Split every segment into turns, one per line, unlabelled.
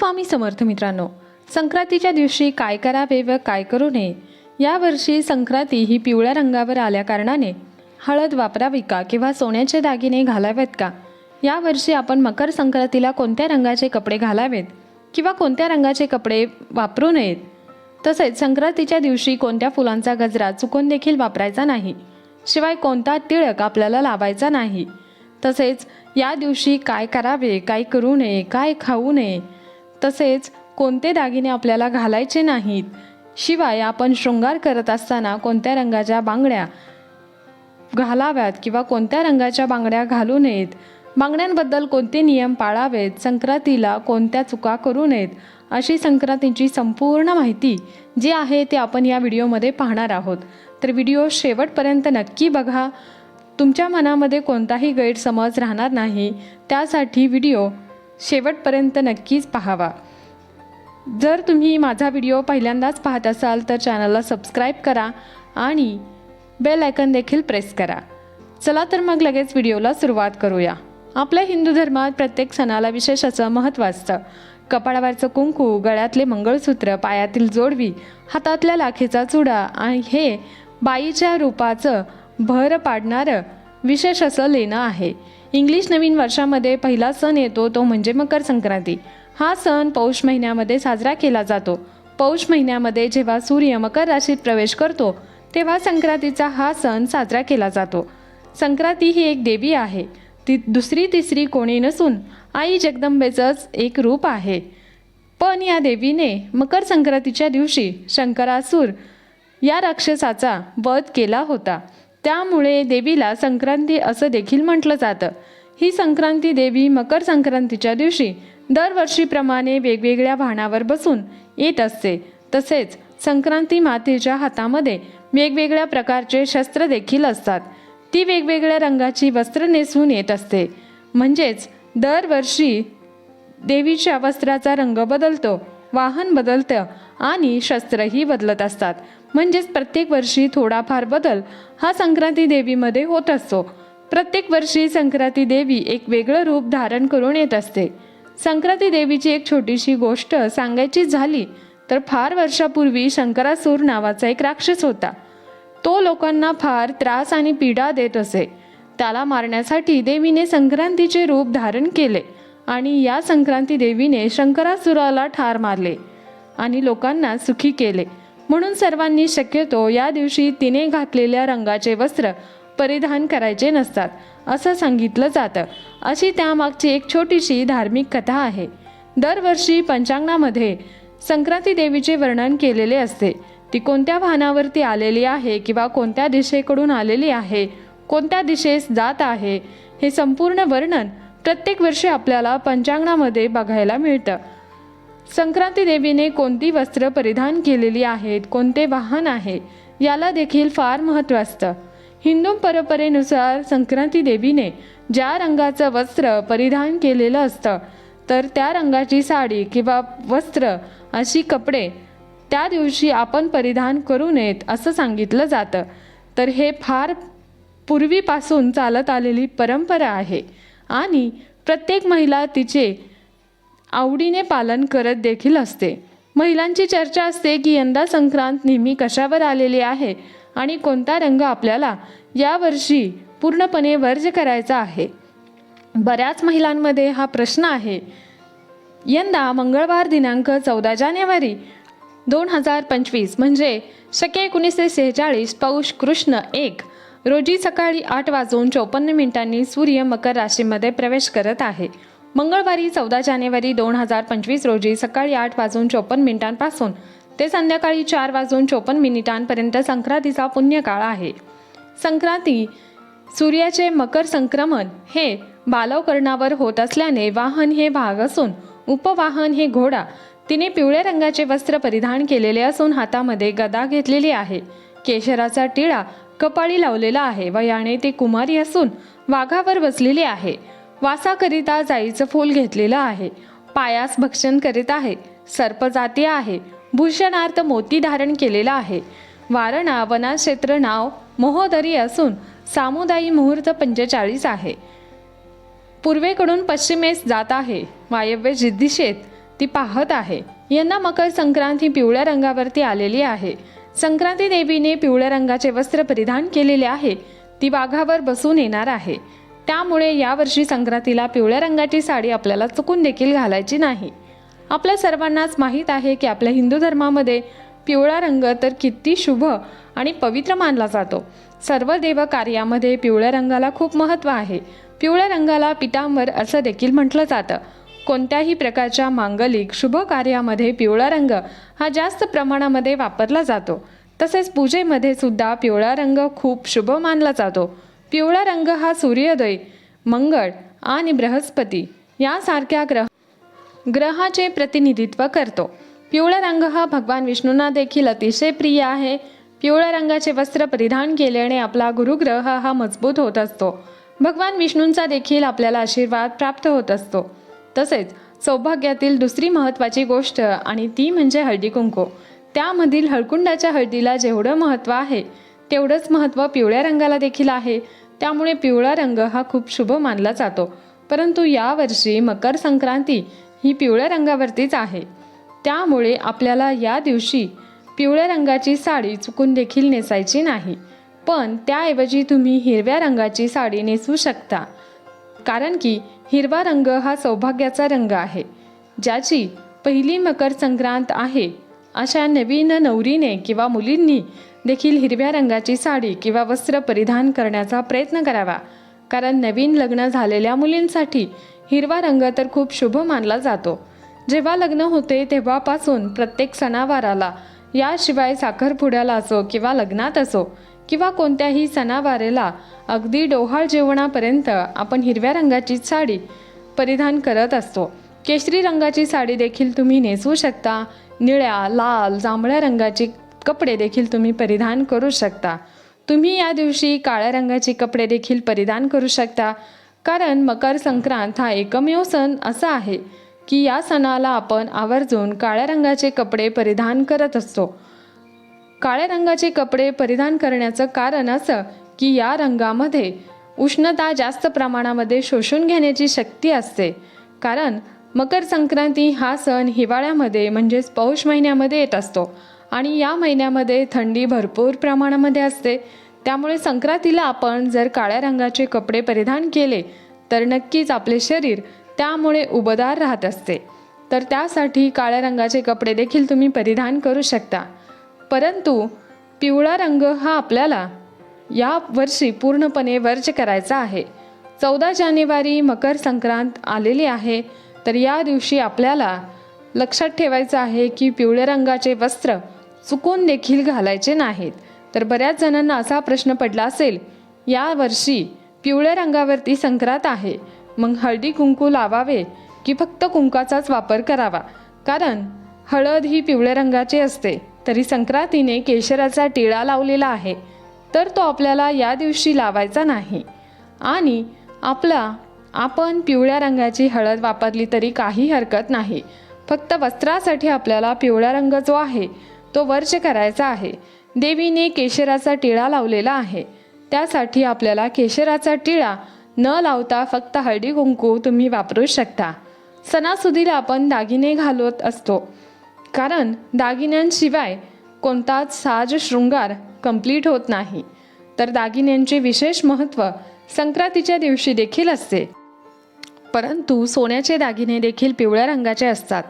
स्वामी समर्थ मित्रांनो संक्रांतीच्या दिवशी काय करावे व काय करू नये यावर्षी संक्रांती ही पिवळ्या रंगावर आल्या कारणाने हळद वापरावी का किंवा सोन्याचे दागिने घालावेत का? यावर्षी आपण मकर संक्रांतीला कोणत्या रंगाचे कपडे घालावेत किंवा कोणत्या रंगाचे कपडे वापरू नयेत? तसेच संक्रांतीच्या दिवशी कोणत्या फुलांचा गजरा चुकून देखील वापरायचा नाही शिवाय कोणता टिळक आपल्याला लावायचा नाही? तसेच या दिवशी काय करावे काय करू नये काय खाऊ नये तसेच कोणते दागिने आपल्याला घालायचे नाहीत? शिवाय आपण शृंगार करत असताना कोणत्या रंगाच्या बांगड्या घालाव्यात किंवा कोणत्या रंगाच्या बांगड्या घालू नयेत? बांगड्यांबद्दल कोणते नियम पाळावेत? संक्रांतीला कोणत्या चुका करू नयेत? अशी संक्रांतीची संपूर्ण माहिती जी आहे ती आपण या व्हिडिओमध्ये पाहणार आहोत. तर व्हिडिओ शेवटपर्यंत नक्की बघा. तुमच्या मनामध्ये कोणताही गैरसमज राहणार नाही. त्यासाठी व्हिडिओ शेवटपर्यंत नक्कीच पाहावा. जर तुम्ही माझा व्हिडिओ पहिल्यांदाच पाहत असाल तर चॅनलला सबस्क्राईब करा आणि बेल आयकन देखील प्रेस करा. चला तर मग लगेच व्हिडिओला सुरुवात करूया. आपल्या हिंदू धर्मात प्रत्येक सणाला विशेष असं महत्त्व असतं. कपाळावरचं कुंकू गळ्यातले मंगळसूत्र पायातील जोडवी हातातल्या लाखेचा चुडा आणि हे बाईच्या रूपाचं भर पाडणारं विशेष असं लेणं आहे. इंग्लिश नवीन वर्षामध्ये पहिला सण येतो तो म्हणजे मकर संक्रांती. हा सण पौष महिन्यामध्ये साजरा केला जातो. पौष महिन्यामध्ये जेव्हा सूर्य मकर राशीत प्रवेश करतो तेव्हा संक्रांतीचा हा सण साजरा केला जातो. संक्रांती ही एक देवी आहे. ती दुसरी तिसरी कोणी नसून आई जगदंबेचंच एक रूप आहे. पण या देवीने मकर संक्रांतीच्या दिवशी शंकरासूर या राक्षसाचा वध केला होता. त्यामुळे देवीला संक्रांती असं देखील म्हटलं जातं. ही संक्रांती देवी मकर संक्रांतीच्या दिवशी दरवर्षीप्रमाणे वेगवेगळ्या वाहनावर बसून येत असते. तसेच संक्रांती मातेच्या हातामध्ये वेगवेगळ्या प्रकारचे शस्त्र देखील असतात. ती वेगवेगळ्या रंगाची वस्त्र नेसून येत असते. म्हणजेच दरवर्षी देवीच्या वस्त्राचा रंग बदलतो वाहन बदलतं आणि शस्त्रही बदलत असतात. म्हणजेच प्रत्येक वर्षी थोडाफार बदल हा संक्रांती देवीमध्ये होत असतो. प्रत्येक वर्षी संक्रांती देवी एक वेगळं रूप धारण करून येत असते. संक्रांती देवीची एक छोटीशी गोष्ट सांगायची झाली तर फार वर्षापूर्वी शंकरासूर नावाचा एक राक्षस होता. तो लोकांना फार त्रास आणि पीडा देत असे. त्याला मारण्यासाठी देवीने संक्रांतीचे रूप धारण केले आणि या संक्रांती देवीने शंकरासुराला ठार मारले आणि लोकांना सुखी केले. म्हणून सर्वांनी शक्यतो या दिवशी तिने घातलेल्या रंगाचे वस्त्र परिधान करायचे नसतात असं सांगितलं जातं. अशी त्यामागची एक छोटीशी धार्मिक कथा आहे. दरवर्षी पंचांगणामध्ये संक्रांती देवीचे वर्णन केलेले असते. ती कोणत्या वाहनावरती आलेली आहे किंवा कोणत्या दिशेकडून आलेली आहे कोणत्या दिशेस जात आहे हे संपूर्ण वर्णन प्रत्येक वर्षी आपल्याला पंचांगणामध्ये बघायला मिळतं. संक्रांती देवीने कोणती वस्त्र परिधान केलेली आहेत कोणते वाहन आहे याला देखील फार महत्त्व असतं. हिंदू परंपरेनुसार संक्रांती देवीने ज्या रंगाचं वस्त्र परिधान केलेलं असतं तर त्या रंगाची साडी किंवा वस्त्र अशी कपडे त्या दिवशी आपण परिधान करू नयेत असं सांगितलं जातं. तर हे फार पूर्वीपासून चालत आलेली परंपरा आहे. आणि प्रत्येक महिला तिचे आवडीने पालन करत देखील असते. महिलांची चर्चा असते की यंदा संक्रांत नेहमी कशावर आलेली आहे आणि कोणता रंग आपल्याला यावर्षी पूर्णपणे वर्ज करायचा आहे? बऱ्याच महिलांमध्ये हा प्रश्न आहे. यंदा मंगळवार दिनांक चौदा जानेवारी दोन हजार पंचवीस म्हणजे शके एकोणीसशे सेहेचाळीस पौष कृष्ण एक रोजी सकाळी आठ वाजून चौपन्न मिनिटांनी सूर्य मकर राशीमध्ये प्रवेश करत आहे. मंगळवारी चौदा जानेवारी दोन हजार पंचवीस रोजी सकाळी आठ वाजून चोपन्न मिनिटांपासून ते संध्याकाळी चार वाजून चोपन्न मिनिटांपर्यंत संक्रांतीचा पुण्यकाळ आहे. संक्रांती सूर्याचे मकर संक्रमण हे बालवकर्णावर होत असल्याने वाहन हे भाग असून उपवाहन हे घोडा तिने पिवळ्या रंगाचे वस्त्र परिधान केलेले असून हातामध्ये गदा घेतलेली आहे. केशराचा टिळा कपाळी लावलेला आहे. वयाने ते कुमारी असून वाघावर बसलेली आहे. वासाकरिता जाईचं फूल घेतलेलं आहे. पायास भक्षण करीत आहे. सर्पजाती आहे. भूषणार्थ मोती धारण केलेला आहे. वारणा वनाक्षेत्र नाव मोहोदरी असून सामुदायी मुहूर्त पंचेचाळीस आहे. पूर्वेकडून पश्चिमेस जात आहे. वायव्य दिशेत ती पाहत आहे. यांना मकर संक्रांत ही पिवळ्या रंगावरती आलेली आहे. संक्रांती देवीने पिवळ्या रंगाचे वस्त्र परिधान केलेले आहे. ती वाघावर बसून येणार आहे. त्यामुळे यावर्षी संक्रांतीला पिवळ्या रंगाची साडी आपल्याला चुकून देखील घालायची नाही. आपल्या सर्वांनाच माहीत आहे की आपल्या हिंदू धर्मामध्ये पिवळा रंग तर किती शुभ आणि पवित्र मानला जातो. सर्व देव कार्यामध्ये पिवळ्या रंगाला खूप महत्त्व आहे. पिवळ्या रंगाला पितांबर असं देखील म्हटलं जातं. कोणत्याही प्रकारच्या मांगलिक शुभ कार्यामध्ये पिवळा रंग हा जास्त प्रमाणामध्ये वापरला जातो. तसेच पूजेमध्ये सुद्धा पिवळा रंग खूप शुभ मानला जातो. पिवळा रंग हा सूर्योदय मंगळ आणि बृहस्पती यासारख्या ग्रह ग्रहाचे प्रतिनिधित्व करतो. पिवळा रंग हा भगवान विष्णूंना देखील अतिशय प्रिय आहे. पिवळ्या रंगाचे वस्त्र परिधान केल्याने आपला गुरुग्रह हा मजबूत होत असतो. भगवान विष्णूंचा देखील आपल्याला आशीर्वाद प्राप्त होत असतो. तसेच सौभाग्यातील दुसरी महत्त्वाची गोष्ट आणि ती म्हणजे हळदी कुंकू त्यामधील हळकुंडाच्या हळदीला जेवढं महत्त्व आहे तेवढंच महत्त्व पिवळ्या रंगाला देखील आहे. त्यामुळे पिवळा रंग हा खूप शुभ मानला जातो. परंतु यावर्षी मकर संक्रांती ही पिवळ्या रंगावरतीच आहे. त्यामुळे आपल्याला या दिवशी पिवळ्या रंगाची साडी चुकून देखील नेसायची नाही. पण त्याऐवजी तुम्ही हिरव्या रंगाची साडी नेसू शकता. कारण की हिरवा रंग हा सौभाग्याचा रंग आहे. ज्याची पहिली मकर संक्रांत आहे अशा नवीन नवरीने किंवा मुलींनी देखील हिरव्या रंगाची साडी किंवा वस्त्र परिधान करण्याचा प्रयत्न करावा. कारण नवीन लग्न झालेल्या मुलींसाठी हिरवा रंग तर खूप शुभ मानला जातो. जेव्हा लग्न होते तेव्हापासून प्रत्येक सणावाराला याशिवाय साखरपुड्याला असो किंवा लग्नात असो किंवा कोणत्याही सणावारेला अगदी डोहाळ जेवणापर्यंत आपण हिरव्या रंगाची साडी परिधान करत असतो. केशरी रंगाची साडी देखील तुम्ही नेसवू शकता. निळ्या लाल जांभळ्या रंगाची कपडे देखील तुम्ही परिधान करू शकता. तुम्ही या दिवशी काळ्या रंगाचे कपडे देखील परिधान करू शकता. कारण मकर संक्रांत हा एकमेव सण असा आहे की या सणाला आपण आवर्जून काळ्या रंगाचे कपडे परिधान करत असतो. काळ्या रंगाचे कपडे परिधान करण्याचं कारण असं की या रंगामध्ये उष्णता जास्त प्रमाणामध्ये शोषून घेण्याची शक्ती असते. कारण मकर संक्रांती हा सण हिवाळ्यामध्ये म्हणजेच पौष महिन्यामध्ये येत असतो. आणि या महिन्यामध्ये थंडी भरपूर प्रमाणामध्ये असते. त्यामुळे संक्रांतीला आपण जर काळ्या रंगाचे कपडे परिधान केले तर नक्कीच आपले शरीर त्यामुळे उबदार राहत असते. तर त्यासाठी काळ्या रंगाचे कपडे देखील तुम्ही परिधान करू शकता. परंतु पिवळा रंग हा आपल्याला या वर्षी पूर्णपणे वर्ज करायचा आहे. चौदा जानेवारी मकर संक्रांत आलेली आहे तर या दिवशी आपल्याला लक्षात ठेवायचं आहे की पिवळ्या रंगाचे वस्त्र चुकून देखील घालायचे नाहीत. तर बऱ्याच जणांना असा प्रश्न पडला असेल या वर्षी पिवळ्या रंगावरती संक्रांत आहे. मग हळदी कुंकू लावावे की फक्त कुंकाचाच वापर करावा? कारण हळद ही पिवळ्या रंगाची असते तरी संक्रांतीने केशराचा टिळा लावलेला आहे. तर तो आपल्याला या दिवशी लावायचा नाही. आणि आपला आपण पिवळ्या रंगाची हळद वापरली तरी काही हरकत नाही. फक्त वस्त्रासाठी आपल्याला पिवळा रंग जो आहे तो वर्ष करायचा आहे. देवीने केशराचा टिळा लावलेला आहे. त्यासाठी आपल्याला केशराचा टिळा न लावता फक्त हळदी कुंकू तुम्ही वापरू शकता. सणासुदीला आपण दागिने घालत असतो. कारण दागिन्यांशिवाय कोणताच साज शृंगार कंप्लीट होत नाही. तर दागिन्यांचे विशेष महत्त्व संक्रांतीच्या दिवशी देखील असते. परंतु सोन्याचे दागिने देखील पिवळ्या रंगाचे असतात.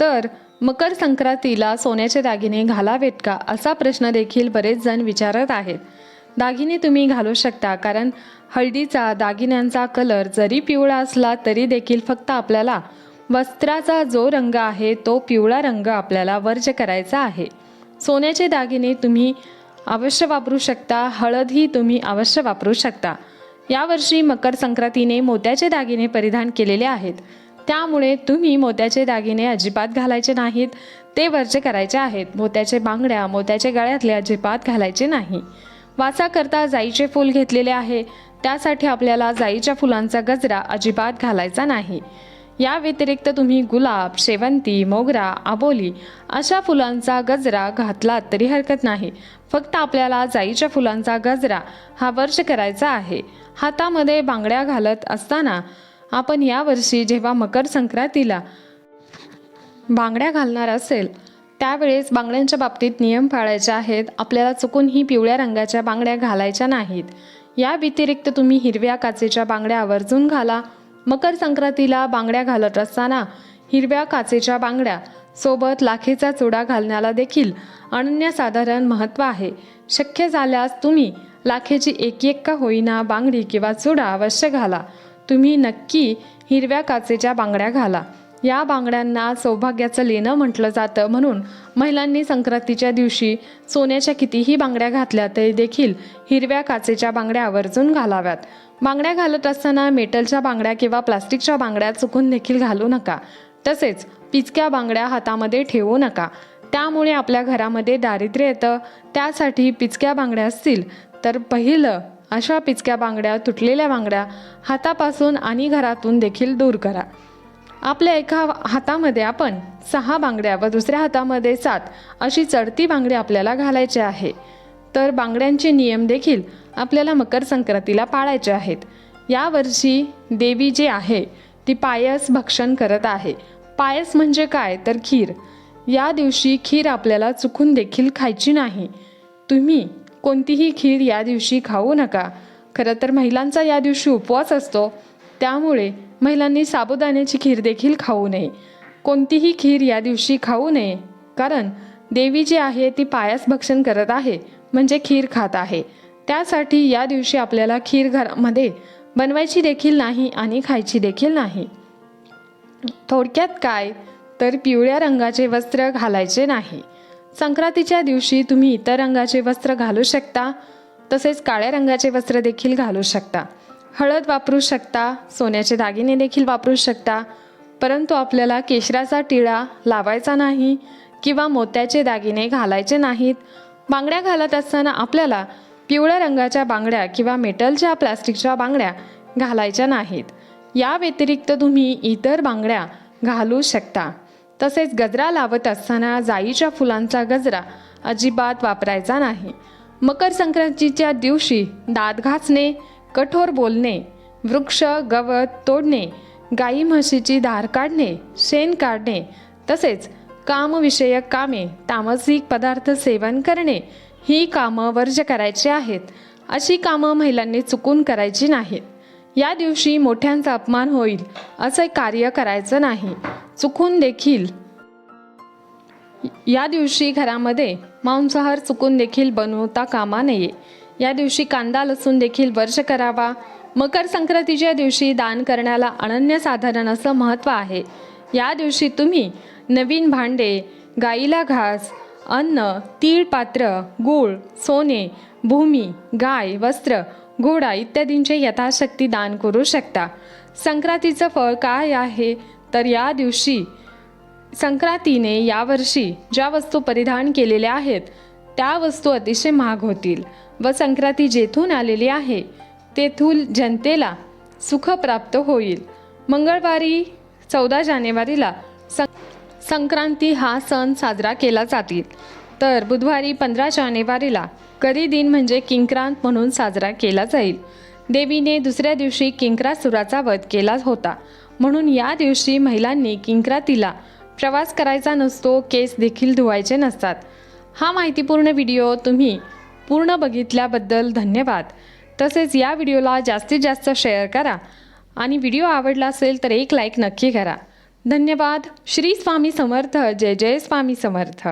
तर मकर संक्रांतीला सोन्याचे दागिने घालावेत का असा प्रश्न देखील बरेच जण विचारत आहेत. दागिने तुम्ही घालू शकता कारण हळदीचा दागिन्यांचा कलर जरी पिवळा असला तरी देखील फक्त आपल्याला वस्त्राचा जो रंग आहे तो पिवळा रंग आपल्याला वर्ज करायचा आहे. सोन्याचे दागिने तुम्ही अवश्य वापरू शकता हळदही तुम्ही अवश्य वापरू शकता. यावर्षी मकर संक्रांतीने मोत्याचे दागिने परिधान केलेले आहेत. त्यामुळे तुम्ही मोत्याचे दागिने अजिबात घालायचे नाहीत. ते वर्ज करायचे आहेत. मोत्याचे बांगड्या मोत्याचे गळ्यातले अजिबात घालायचे नाही. वासाकरता जाईचे फूल घेतलेले आहे. त्यासाठी आपल्याला जाईच्या फुलांचा गजरा अजिबात घालायचा नाही. या व्यतिरिक्त तुम्ही गुलाब शेवंती मोगरा आबोली अशा फुलांचा गजरा घातलात तरी हरकत नाही. फक्त आपल्याला जाईच्या फुलांचा गजरा हा वर्ष करायचा आहे. हातामध्ये बांगड्या घालत असताना आपण यावर्षी जेव्हा मकर संक्रांतीला बांगड्या घालणार असेल त्यावेळेस बांगड्यांच्या बाबतीत नियम पाळायचे आहेत. आपल्याला चुकूनही पिवळ्या रंगाच्या बांगड्या घालायच्या नाहीत. या व्यतिरिक्त तुम्ही हिरव्या काचेच्या बांगड्या आवर्जून घाला. मकर संक्रांतीला बांगड्या घालत असताना हिरव्या काचेच्या बांगड्या सोबत लाखेचा चुडा घालण्याला देखील अनन्यसाधारण महत्त्व आहे. शक्य झाल्यास तुम्ही लाखेची एक एक का होईना बांगडी किंवा चुडा अवश्य घाला. तुम्ही नक्की हिरव्या काचेच्या बांगड्या घाला. या बांगड्यांना सौभाग्याचं लेणं म्हटलं जातं. म्हणून महिलांनी संक्रांतीच्या दिवशी सोन्याच्या कितीही बांगड्या घातल्या तरी देखील हिरव्या काचेच्या बांगड्या आवर्जून घालाव्यात. बांगड्या घालत असताना मेटलच्या बांगड्या किंवा प्लास्टिकच्या बांगड्या चुकून देखील घालू नका. तसेच पिचक्या बांगड्या हातामध्ये ठेवू नका. त्यामुळे आपल्या घरामध्ये दारिद्र्य येतं. त्यासाठी पिचक्या बांगड्या असतील तर पहिलं अशा पिचक्या बांगड्या तुटलेल्या बांगड्या हातापासून आणि घरातून देखील दूर करा. आपल्या एका हातामध्ये आपण सहा बांगड्या व दुसऱ्या हातामध्ये सात अशी चढती बांगडी आपल्याला घालायची आहे. तर बांगड्यांचे नियम देखील आपल्याला मकर संक्रांतीला पाळायचे आहेत. यावर्षी देवी जी आहे ती पायस भक्षण करत आहे. पायस म्हणजे काय? तर खीर. या दिवशी खीर आपल्याला चुकून देखील खायची नाही. तुम्ही कोणतीही खीर या दिवशी खाऊ नका. खरं तर महिलांचा या दिवशी उपवास असतो. त्यामुळे महिलांनी साबुदाण्याची खीर देखील खाऊ नये. कोणतीही खीर या दिवशी खाऊ नये. कारण देवी जी आहे ती पायास भक्षण करत आहे म्हणजे खीर खात आहे. त्यासाठी या दिवशी आपल्याला खीर घरामध्ये बनवायची देखील नाही आणि खायची देखील नाही. थोडक्यात काय? तर पिवळ्या रंगाचे वस्त्र घालायचे नाही. संक्रांतीच्या दिवशी तुम्ही इतर रंगाचे वस्त्र घालू शकता तसेच काळ्या रंगाचे वस्त्र देखील घालू शकता. हळद वापरू शकता सोन्याचे दागिने देखील वापरू शकता परंतु आपल्याला केशराचा टिळा लावायचा नाही किंवा मोत्याचे दागिने घालायचे नाहीत. बांगड्या घालत असताना आपल्याला पिवळ्या रंगाच्या बांगड्या किंवा मेटलच्या प्लास्टिकच्या बांगड्या घालायच्या नाहीत. या व्यतिरिक्त तुम्ही इतर बांगड्या घालू शकता. तसेच गजरा लावत असताना जाईच्या फुलांचा गजरा अजिबात वापरायचा नाही. मकर संक्रांतीच्या दिवशी दात घासणे कठोर बोलणे वृक्ष गवत तोडणे गाई म्हशीची धार काढणे शेण काढणे तसेच कामविषयक कामे तामसिक पदार्थ सेवन करणे ही कामं वर्ज करायची आहेत. अशी कामं महिलांनी चुकून करायची नाहीत. या दिवशी मोठ्यांचा अपमान होईल असे कार्य करायचं नाही. चुकून देखील. या दिवशी घरामध्ये मांसाहार चुकून देखील बनवता कामा नये. या दिवशी कांदा लसूण देखील वर्ष करावा. मकर संक्रांतीच्या दिवशी दान करण्याला अनन्यसाधारण असं महत्त्व आहे. या दिवशी तुम्ही नवीन भांडे गाईला घास अन्न तीळ पात्र गूळ सोने भूमी गाय वस्त्र घोडा इत्यादींचे यथाशक्ती दान करू शकता. संक्रांतीचं फळ काय आहे? तर या दिवशी संक्रांतीने यावर्षी ज्या वस्तू परिधान केलेल्या आहेत त्या वस्तू अतिशय महाग होतील व संक्रांती जेथून आलेली आहे तेथून जनतेला सुख प्राप्त होईल. मंगळवारी चौदा जानेवारीला सं संक्रांती हा सण साजरा केला जातील. तर बुधवारी पंधरा जानेवारीला करी दिन म्हणजे किंक्रांत म्हणून साजरा केला जाईल. देवीने दुसऱ्या दिवशी किंक्रासुराचा वध केला होता. म्हणून या दिवशी महिलांनी किंक्रातीला प्रवास करायचा नसतो केस देखील धुवायचे नसतात. हा माहितीपूर्ण व्हिडिओ तुम्ही पूर्ण बघितल्याबद्दल धन्यवाद. तसेच या व्हिडिओला जास्तीत जास्त शेअर करा आणि व्हिडिओ आवडला असेल तर एक लाईक नक्की करा. धन्यवाद. श्री स्वामी समर्थ. जय जय स्वामी समर्थ.